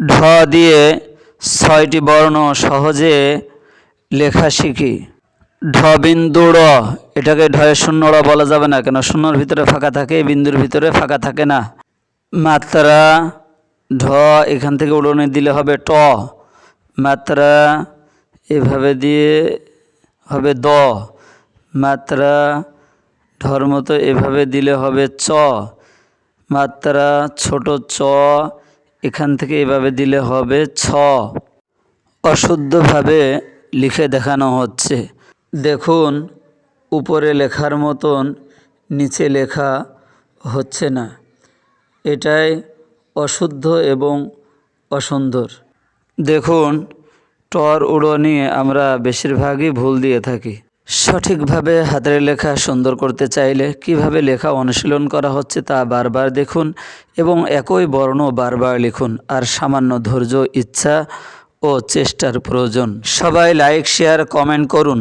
ঢ দিয়ে ছয়টি বর্ণ সহজে লেখা শিখি। ঢ বিন্দু ড় এটাকে ঢয়ের শূন্য ড় বলা যাবে না, কেন শূন্যর ভিতরে ফাঁকা থাকে বিন্দুর ভিতরে ফাঁকা থাকে না। মাত্রা ঢ, এখান থেকে উড়নে দিলে হবে ট। মাত্রা এভাবে দিয়ে হবে দ। মাত্রা ঢর মতো এভাবে দিলে হবে চ। মাত্রা ছোট চ এখান থেকে এভাবে দিলে হবে ছ। অশুদ্ধভাবে লিখে দেখানো হচ্ছে। দেখুন, উপরে লেখার মতন নিচে লেখা হচ্ছে না। এটাই অশুদ্ধ এবং অসুন্দর। দেখুন, টর উড়ো নিয়ে আমরা বেশিরভাগই ভুল দিয়ে থাকি। সঠিকভাবে হাতের লেখা সুন্দর করতে চাইলে কীভাবে লেখা অনুশীলন করা হচ্ছে তা বারবার দেখুন এবং একই বর্ণ বারবার লিখুন আর সামান্য ধৈর্য, ইচ্ছা ও চেষ্টার প্রয়োজন। সবাই লাইক শেয়ার কমেন্ট করুন।